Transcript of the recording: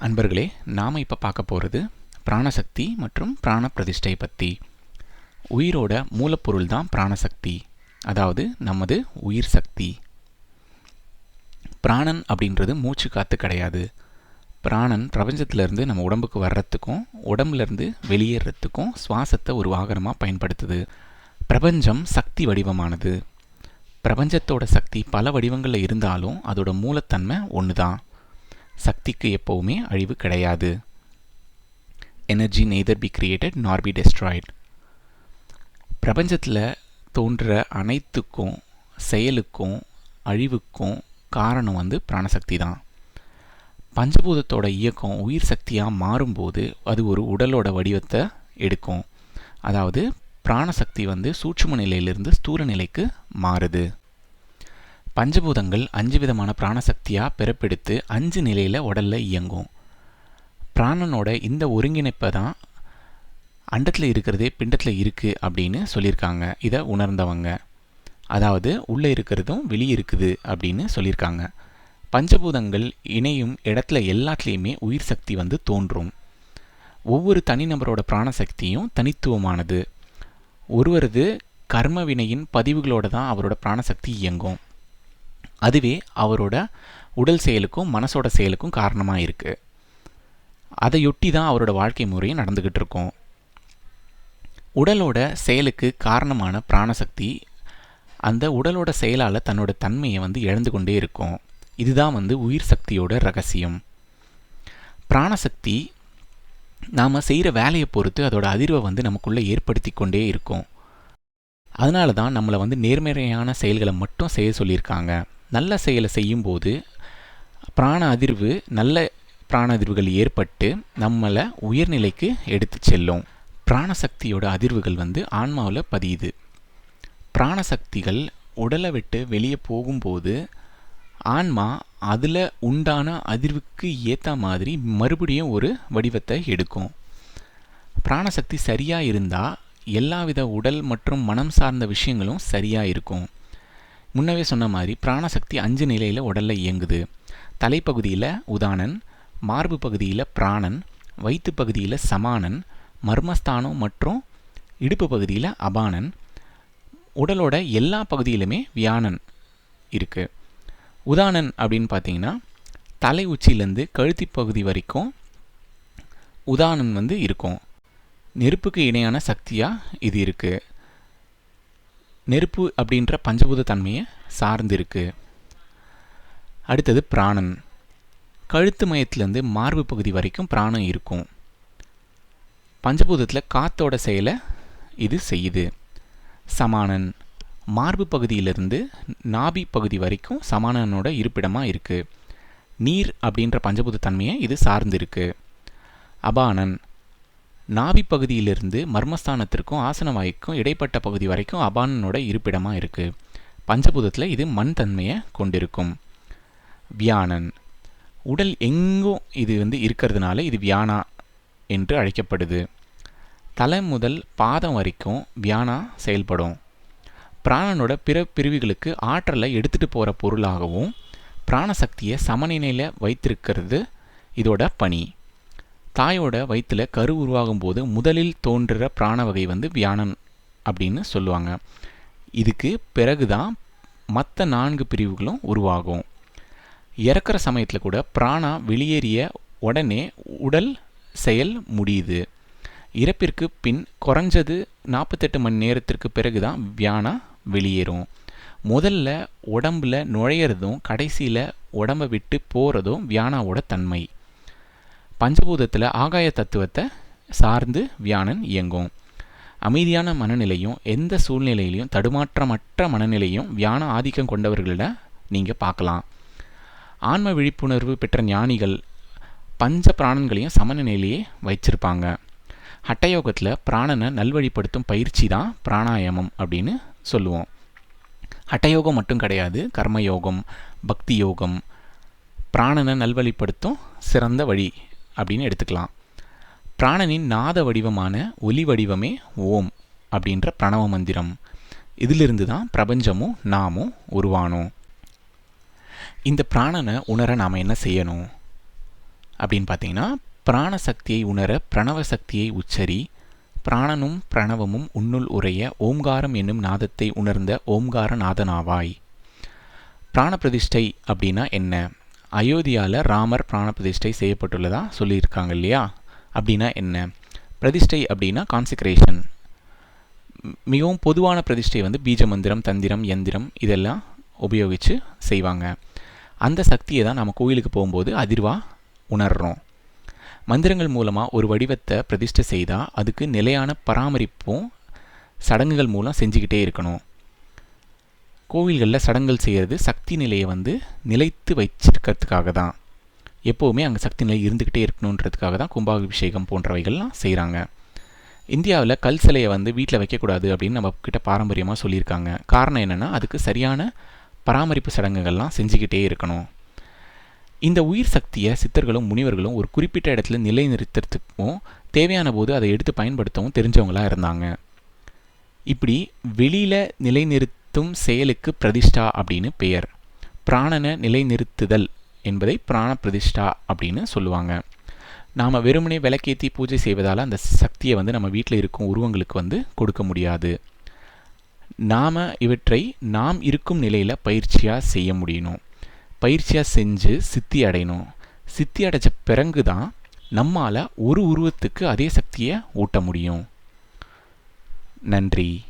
அன்பர்களே நாம் இப்போ பார்க்க போகிறது பிராணசக்தி மற்றும் பிராண பிரதிஷ்டை பற்றி உயிரோட மூலப்பொருள் தான் பிராணசக்தி அதாவது நமது உயிர் சக்தி. பிராணன் அப்படின்றது மூச்சு காத்து கிடையாது. பிராணன் பிரபஞ்சத்திலேருந்து நம்ம உடம்புக்கு வர்றதுக்கும் உடம்புலேருந்து வெளியேறத்துக்கும் சுவாசத்தை ஒரு வாகனமாக பயன்படுத்துது. பிரபஞ்சம் சக்தி வடிவமானது. பிரபஞ்சத்தோட சக்தி பல வடிவங்களில் இருந்தாலும் அதோட மூலத்தன்மை ஒன்று தான் சக்திக்கு எப்போவுமே அழிவு கிடையாது. Energy neither be created nor be destroyed பிரபஞ்சத்தில் தோன்ற அனைத்துக்கும் செயலுக்கும் அழிவுக்கும் காரணம் வந்து பிராணசக்தி தான். பஞ்சபூதத்தோட இயக்கம் உயிர் சக்தியாக மாறும்போது அது ஒரு உடலோட வடிவத்தை எடுக்கும். அதாவது பிராணசக்தி வந்து சூட்சும நிலையிலிருந்து ஸ்தூல நிலைக்கு மாறுது. பஞ்சபூதங்கள் அஞ்சு விதமான பிராணசக்தியாக பிறப்பெடுத்து அஞ்சு நிலையில் உடலில் இயங்கும். பிராணனோட இந்த ஒருங்கிணைப்பை தான் அண்டத்தில் இருக்கிறதே பிண்டத்தில் இருக்குது அப்படின்னு சொல்லியிருக்காங்க. இதை உணர்ந்தவங்க. அதாவது உள்ளே இருக்கிறதும் வெளியே இருக்குது அப்படின்னு சொல்லியிருக்காங்க. பஞ்சபூதங்கள் இணையும் இடத்துல எல்லாத்துலேயுமே உயிர் சக்தி வந்து தோன்றும். ஒவ்வொரு தனிநபரோட பிராணசக்தியும் தனித்துவமானது. ஒருவரது கர்ம வினையின் பதிவுகளோடு தான் அவரோட பிராணசக்தி இயங்கும். அதுவே அவரோட உடல் செயலுக்கும் மனசோட செயலுக்கும் காரணமாக இருக்குது அதையொட்டி தான் அவரோட வாழ்க்கை முறையும் நடந்துக்கிட்டு இருக்கும். உடலோட செயலுக்கு காரணமான பிராணசக்தி அந்த உடலோட செயலால் தன்னோட தன்மையை வந்து இழந்து கொண்டே இருக்கும். இதுதான் வந்து உயிர் சக்தியோட ரகசியம். பிராணசக்தி நாம் செய்கிற வேலையை பொறுத்து அதோட அதிர்வை வந்து நமக்குள்ளே ஏற்படுத்தி கொண்டே இருக்கும். அதனால தான் நம்மளை வந்து நேர்மறையான செயல்களை மட்டும் செய்ய சொல்லியிருக்காங்க. நல்ல செயலை செய்யும்போது பிராண அதிர்வு நல்ல பிராண அதிர்வுகள் ஏற்பட்டு நம்மளை உயர்நிலைக்கு எடுத்து செல்லும். பிராணசக்தியோட அதிர்வுகள் வந்து ஆன்மாவில் பதியுது. பிராணசக்திகள் உடலை விட்டு வெளியே போகும்போது ஆன்மா அதில் உண்டான அதிர்வுக்கு ஏற்ற மாதிரி மறுபடியும் ஒரு வடிவத்தை எடுக்கும். பிராணசக்தி சரியாக இருந்தால் எல்லாவித உடல் மற்றும் மனம் சார்ந்த விஷயங்களும் சரியாக இருக்கும். முன்னவே சொன்ன மாதிரி பிராணசக்தி அஞ்சு நிலையில் உடலில் இயங்குது. தலைப்பகுதியில் உதானன் மார்பு பகுதியில் பிராணன் வயிற்று பகுதியில் சமானன் மர்மஸ்தானம் மற்றும் இடுப்பு பகுதியில் அபானன் உடலோட எல்லா பகுதியிலுமே வியானன் இருக்குது உதானன் அப்படின்னு பார்த்தீங்கன்னா தலை உச்சியிலேருந்து கழுத்தி பகுதி வரைக்கும் உதானன் வந்து இருக்கும். நெருப்புக்கு இணையான சக்தியாக இது இருக்குது நெருப்பு அப்படின்ற பஞ்சபூத தன்மையை சார்ந்து இருக்கு அடுத்தது பிராணன். கழுத்து மையத்துலேருந்து மார்பு பகுதி வரைக்கும் பிராணம் இருக்கும். பஞ்சபூதத்தில் காத்தோட செயலை இது செய்யுது. சமானன். மார்பு பகுதியிலிருந்து நாபி பகுதி வரைக்கும் சமானனோட இருப்பிடமாக இருக்குது நீர் அப்படின்ற பஞ்சபூத தன்மையை இது சார்ந்து இருக்கு அபானன். நாபி பகுதியிலிருந்து மர்மஸ்தானத்திற்கும் ஆசனவாய்க்கும் இடைப்பட்ட பகுதி வரைக்கும் அபானனோட இருப்பிடமாக இருக்குது பஞ்சபூதத்தில் இது மண் தன்மையை கொண்டிருக்கும். வியானன். உடல் எங்கும் இது வந்து இருக்கிறதுனால இது வியானா என்று அழைக்கப்படுது. தலை முதல் பாதம் வரைக்கும் வியானா செயல்படும். பிராணனோட பிற பிரிவுகளுக்கு ஆற்றலை எடுத்துகிட்டு போகிற பொருளாகவும் பிராணசக்தியை சமநிலையில் வைத்திருக்கிறது இதோட பணி. தாயோட வயிற்றில் கரு உருவாகும் போது முதலில் தோன்றுற பிராண வகை வந்து வியானன் அப்படின்னு சொல்லுவாங்க. இதுக்கு பிறகு தான் மற்ற நான்கு பிரிவுகளும் உருவாகும். இறக்குற சமயத்தில் கூட பிராணா வெளியேறிய உடனே உடல் செயல் முடியுது. இறப்பிற்கு பின் குறைஞ்சது நாற்பத்தெட்டு மணி நேரத்திற்கு பிறகு தான் வியானா வெளியேறும். முதல்ல உடம்பில் நுழையிறதும் கடைசியில் உடம்பை விட்டு போகிறதும் வியானாவோட தன்மை. பஞ்சபூதத்தில் ஆகாய தத்துவத்தை சார்ந்து வியானன் இயங்கும். அமைதியான மனநிலையும் எந்த சூழ்நிலையிலையும் தடுமாற்றமற்ற மனநிலையும் வியான ஆதிக்கம் கொண்டவர்களிட நீங்கள் பார்க்கலாம். ஆன்ம விழிப்புணர்வு பெற்ற ஞானிகள் பஞ்ச பிராணன்களையும் சமநிலையிலேயே வச்சிருப்பாங்க ஹட்டயோகத்தில் பிராணனை நல்வழிப்படுத்தும் பயிற்சி தான் பிராணாயாமம் அப்படின்னு சொல்லுவோம். ஹட்டயோகம் மட்டும் கிடையாது கர்மயோகம் பக்தி யோகம் பிராணனை நல்வழிப்படுத்தும் சிறந்த வழி. அப்படின்னு எடுத்துக்கலாம். பிராணனின் நாத வடிவமான ஒலி வடிவமே ஓம் அப்படின்ற பிரணவ மந்திரம். இதிலிருந்து தான் பிரபஞ்சமும் நாமும் உருவானோம். இந்த பிராணனை உணர நாம் என்ன செய்யணும்? அப்படின்னு பார்த்தீங்கன்னா பிராண சக்தியை உணர பிரணவ சக்தியை உச்சரி பிராணனும் பிரணவமும் உன்னுள் உரைய ஓம்காரம் என்னும் நாதத்தை உணர்ந்த ஓம்கார நாதனாவாய். பிராண பிரதிஷ்டை அப்படின்னா என்ன? அயோத்தியாவில் ராமர் பிராண பிரதிஷ்டை செய்யப்பட்டுள்ளதாக சொல்லியிருக்காங்க இல்லையா அப்படின்னா என்ன? பிரதிஷ்டை அப்படின்னா கான்சிக்ரேஷன் மிகவும் பொதுவான பிரதிஷ்டை வந்து பீஜ மந்திரம் தந்திரம் எந்திரம் இதெல்லாம் உபயோகித்து செய்வாங்க. அந்த சக்தியை தான் நம்ம கோயிலுக்கு போகும்போது அதிர்வாக உணர்கிறோம் மந்திரங்கள் மூலமாக ஒரு வடிவத்தை பிரதிஷ்டை செய்தால் அதுக்கு நிலையான பராமரிப்பும் சடங்குகள் மூலம் செஞ்சுக்கிட்டே இருக்கணும். கோவில்களில் சடங்குகள் செய்கிறது சக்தி நிலையை வந்து நிலைத்து வச்சிருக்கிறதுக்காக தான். எப்போவுமே அங்கே சக்தி நிலை இருந்துக்கிட்டே இருக்கணுன்றதுக்காக தான் கும்பாபிஷேகம் போன்றவைகள்லாம் செய்கிறாங்க இந்தியாவில் கல் சிலையை வந்து வீட்டில் வைக்கக்கூடாது அப்படின்னு நம்ம கிட்ட பாரம்பரியமாக சொல்லியிருக்காங்க. காரணம் என்னென்னா அதுக்கு சரியான பராமரிப்பு சடங்குகள்லாம் செஞ்சுக்கிட்டே இருக்கணும். இந்த உயிர் சக்தியை சித்தர்களும் முனிவர்களும் ஒரு குறிப்பிட்ட இடத்துல நிலைநிறுத்துறதுக்கும் தேவையான போது அதை எடுத்து பயன்படுத்தவும் தெரிஞ்சவங்களாக இருந்தாங்க. இப்படி வெளியில் நிலைநிறுத்தும் செயலுக்கு பிரதிஷ்டா அப்படின்னு பெயர். பிராணனை நிலைநிறுத்துதல் என்பதை பிராண பிரதிஷ்டா அப்படின்னு சொல்லுவாங்க. நாம் வெறுமனே விளக்கேற்றி பூஜை செய்வதால் அந்த சக்தியை வந்து நம்ம வீட்டில் இருக்கும் உருவங்களுக்கு வந்து கொடுக்க முடியாது. நாம் இவற்றை நாம் இருக்கும் நிலையில் பயிற்சியாக செய்ய முடியணும். பயிற்சியாக செஞ்சு சித்தி அடையணும். சித்தி அடைச்ச பிறகு தான் நம்மால் ஒரு உருவத்துக்கு அதே சக்தியை ஊட்ட முடியும். நன்றி.